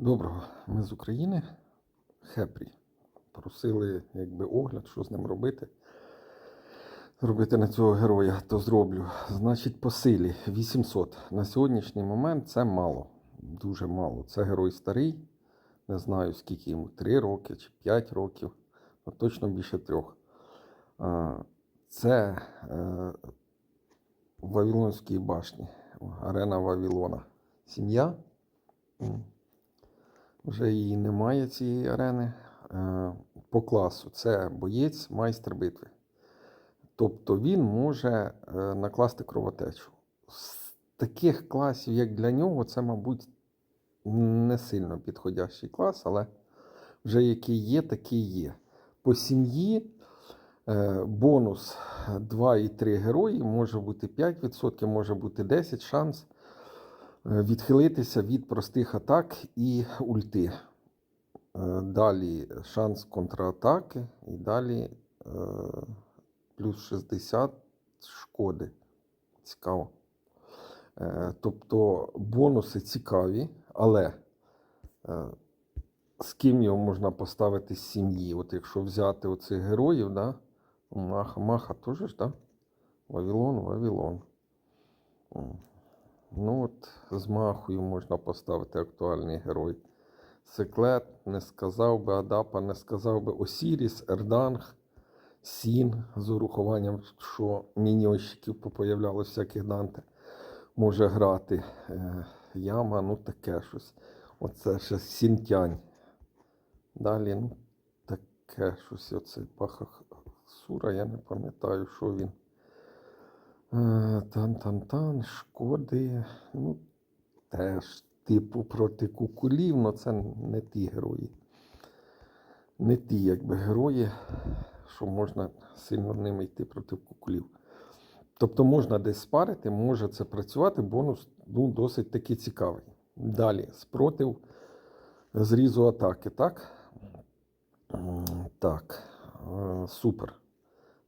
Доброго, ми з України. Хепрі. Просили якби огляд, що з ним робити. Зробити на цього героя, то зроблю. Значить, по силі 800. На сьогоднішній момент це мало. Дуже мало. Це герой старий. Не знаю, скільки йому 3 роки чи 5 років. Ну, точно більше трьох. Це е, Вавилонської башні. Арена Вавилона. Сім'я. Вже її немає цієї арени. Е, По класу це боєць, майстер битви. Тобто він може е, накласти кровотечу. З таких класів, як для нього, це, мабуть, не сильно підходящий клас, але вже який є, такий є. По сім'ї е, бонус 2 і 3 герої може бути 5%, може бути 10 шанс відхилитися від простих атак і ульти. Е, Далі шанс контратаки і далі е, плюс 60 шкоди. Цікаво. Е, Тобто бонуси цікаві, але е, з ким його можна поставити з сім'ї? От якщо взяти оцих героїв, да? Маха, Маха теж да? Вавилон, Вавилон. Ну от з Махою можна поставити актуальний герой. Секлет не сказав би, Адапа не сказав би Осіріс, Ерданг, Сін з урахуванням, що міньонщиків попоявлялося всяких Данте. Може грати. Е, Яма, ну таке щось. Оце ще Сінтянь. Далі, ну, таке щось. Оцей Пахах Сура, я не пам'ятаю, що він. Е, Тан-тан-тан, шкоди. Ну, теж, типу, проти кукулів, але це не ті герої. Не ті, якби герої, що можна сильно ними йти проти кукулів. Тобто можна десь спарити, може це працювати, бонус ну, досить таки цікавий. Далі, спротив зрізу атаки, так? Так, е, супер.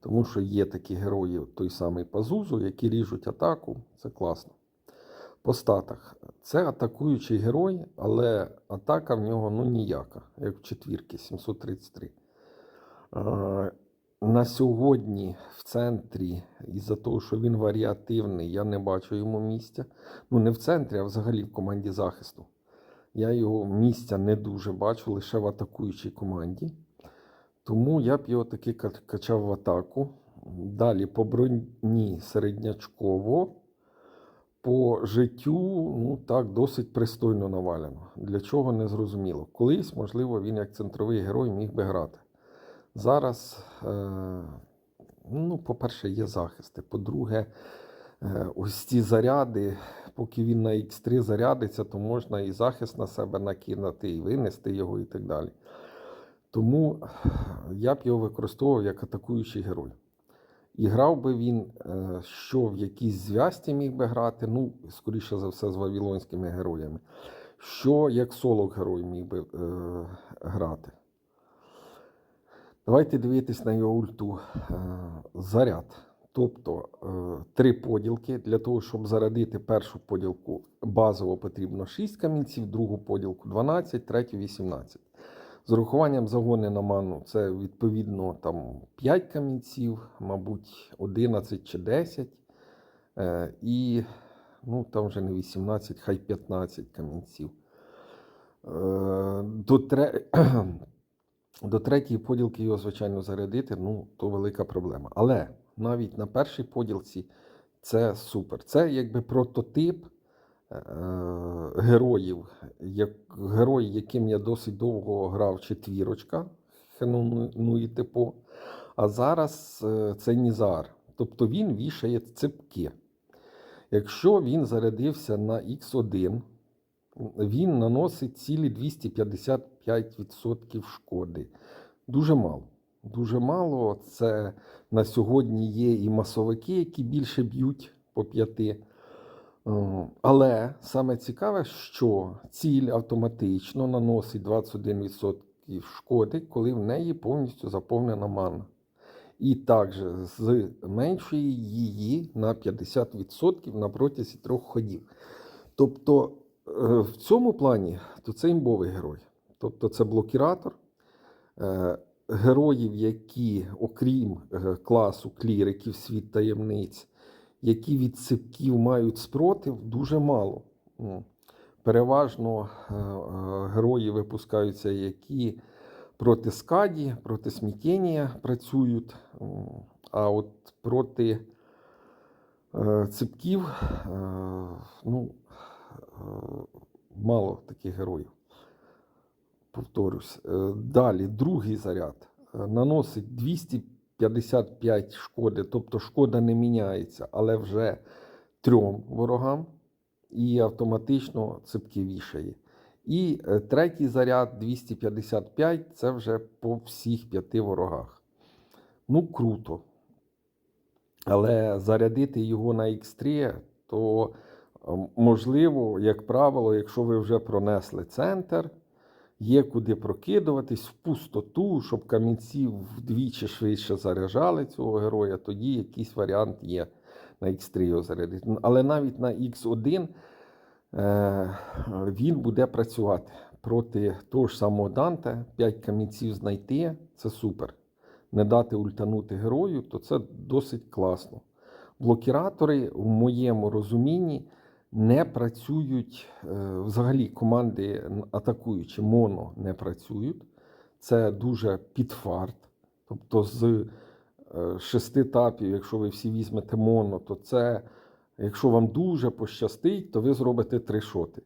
Тому що є такі герої, той самий Пазузу, які ріжуть атаку. Це класно. По статах. Це атакуючий герой, але атака в нього ну ніяка, як в четвірки 733. Е, На сьогодні в центрі, із-за того, що він варіативний, я не бачу йому місця. Ну, не в центрі, а взагалі в команді захисту. Я його місця не дуже бачу, лише в атакуючій команді. Тому я б його таки качав в атаку. Далі по броні середнячково. По життю, ну так, досить пристойно навалено. Для чого не зрозуміло. Колись, можливо, він як центровий герой міг би грати. Зараз, е, ну, по-перше, є захисти. По-друге, е, ось ці заряди, поки він на X3 зарядиться, то можна і захист на себе накинути, і винести його, і так далі. Тому я б його використовував як атакуючий герой. І грав би він, е, що в якійсь зв'язці міг би грати, ну, скоріше за все, з вавилонськими героями. Що як соло-герой міг би е, грати. Давайте дивитись на його ульту. Е, заряд. Тобто е, три поділки. Для того, щоб зарядити першу поділку, базово потрібно 6 камінців, другу поділку 12, третю 18. З урахуванням загони на ману це відповідно там 5 камінців, мабуть, 11 чи 10. Е, і ну, там вже не 18, хай 15 камінців. Е, до, тре... до третьої поділки його, звичайно, зарядити, ну, то велика проблема. Але навіть на першій поділці це супер. Це якби прототип е, героїв, як, герой, яким я досить довго грав четвірочка, ну, ну і типу. А зараз е, це Нізар. Тобто він вішає ципки. Якщо він зарядився на Х1, він наносить цілі 255% шкоди. Дуже мало. Дуже мало. Це на сьогодні є і масовики, які більше б'ють по п'яти. Е, Але саме цікаве, що ціль автоматично наносить 21% шкоди, коли в неї повністю заповнена мана. І також зменшує її на 50% на протязі трьох ходів. Тобто е, в цьому плані то це імбовий герой. Тобто це блокіратор. Е, Героїв, які, окрім класу кліриків, світ таємниць, які від сипків мають спротив, дуже мало. Переважно е, е, герої випускаються, які проти скаді, проти смітіння працюють, а от проти е, ципків ну, мало таких героїв. Повторюсь. Далі, другий заряд наносить 200 55 шкоди, тобто шкода не міняється, але вже трьом ворогам і автоматично ципкивішає. І е, третій заряд 255 це вже по всіх п'яти ворогах. Ну, круто. Але зарядити його на X3, то можливо, як правило, якщо ви вже пронесли центр є куди прокидуватись в пустоту, щоб камінці вдвічі швидше заряджали цього героя, тоді якийсь варіант є на X3 його зарядити. Але навіть на X1 е, він буде працювати проти того ж самого Данте. 5 камінців знайти це супер. Не дати ультанути герою, то це досить класно. Блокіратори, в моєму розумінні, не працюють е, взагалі команди атакуючі моно не працюють. Це дуже підфарт. Тобто з е, шести тапів, якщо ви всі візьмете моно, то це, якщо вам дуже пощастить, то ви зробите три шоти.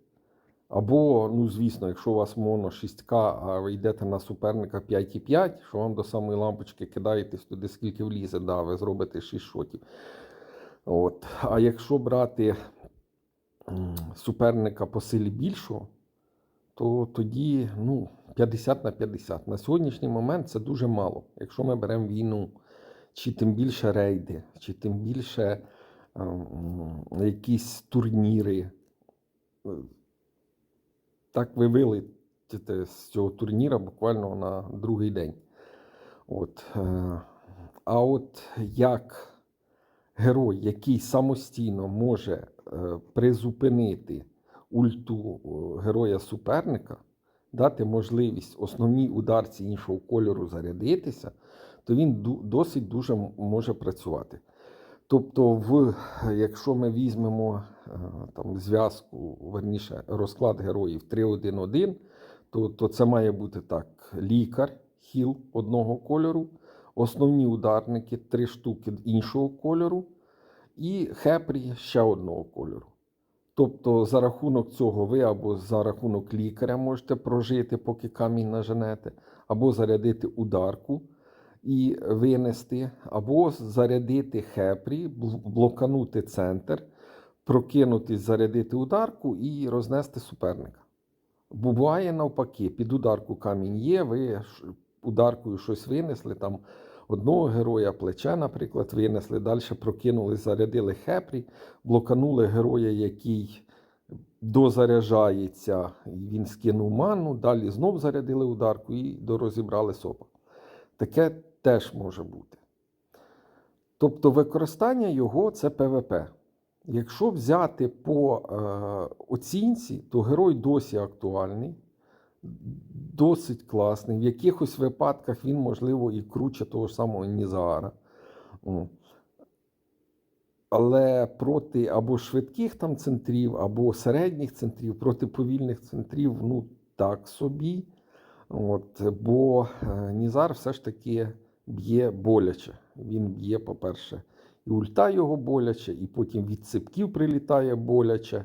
Або, ну звісно, якщо у вас моно 6К, а ви йдете на суперника 5,5, що вам до самої лампочки кидаєтесь туди, скільки влізе, да, ви зробите 6 шотів. От. А якщо брати суперника по силі більшого, то тоді ну, 50 на 50. На сьогоднішній момент це дуже мало. Якщо ми беремо війну, чи тим більше рейди, чи тим більше ем, якісь турніри. е, Так ви вилетите з цього турніра буквально на другий день. От. е, А от як герой, який самостійно може е, призупинити ульту е, героя суперника, дати можливість основній ударці іншого кольору зарядитися, то він досить дуже може працювати. Тобто, в, якщо ми візьмемо е, там, зв'язку, верніше, розклад героїв 3-1-1, то, то це має бути так: лікар, хіл одного кольору, основні ударники, три штуки іншого кольору, і хепрі ще одного кольору. Тобто, за рахунок цього ви або за рахунок лікаря можете прожити, поки камінь наженете, або зарядити ударку і винести, або зарядити хепрі, блоканути центр, прокинутись, зарядити ударку і рознести суперника. Буває навпаки, під ударку камінь є, ви ударкою щось винесли, там одного героя плече, наприклад, винесли, далі прокинули, зарядили хепрі, блоканули героя, який дозаряджається, він скинув ману, далі знов зарядили ударку і дорозібрали сопа. Таке теж може бути. Тобто використання його це ПВП. Якщо взяти по е, оцінці, то герой досі актуальний, досить класний. В якихось випадках він, можливо, і круче того самого Нізаара. Але проти або швидких там центрів, або середніх центрів, проти повільних центрів, ну так собі. От, бо е, Нізар все ж таки б'є боляче. Він б'є, по-перше, і ульта його боляче, і потім від ципків прилітає боляче.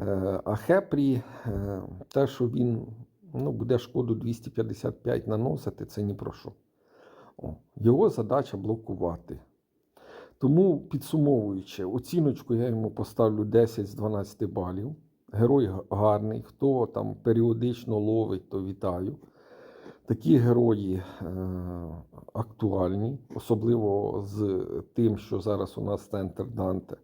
Е, А Хепрі, е, те, що він ну, буде шкоду 255 наносити, це ні про що. О, Його задача блокувати. Тому, підсумовуючи, оціночку я йому поставлю 10 з 12 балів. Герой гарний. Хто там періодично ловить, то вітаю. Такі герої е, актуальні, особливо з тим, що зараз у нас центр Данте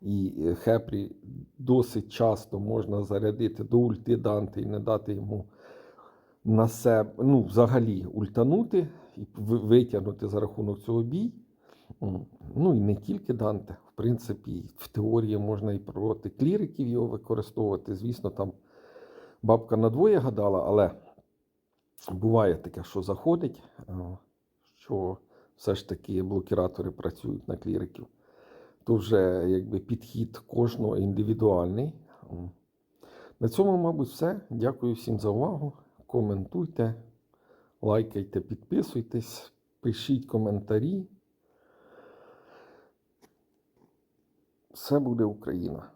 і е, Хепрі досить часто можна зарядити до ульти Данте і не дати йому на себе, ну, взагалі ультанути і витягнути за рахунок цього бій. Ну і не тільки Данте. В принципі, в теорії можна і проти кліриків його використовувати. Звісно, там бабка надвоє гадала, але буває таке, що заходить, е, що все ж таки блокіратори працюють на кліриків. То вже якби підхід кожного індивідуальний. На цьому, мабуть, все. Дякую всім за увагу. Коментуйте, лайкайте, підписуйтесь, пишіть коментарі. Все буде Україна.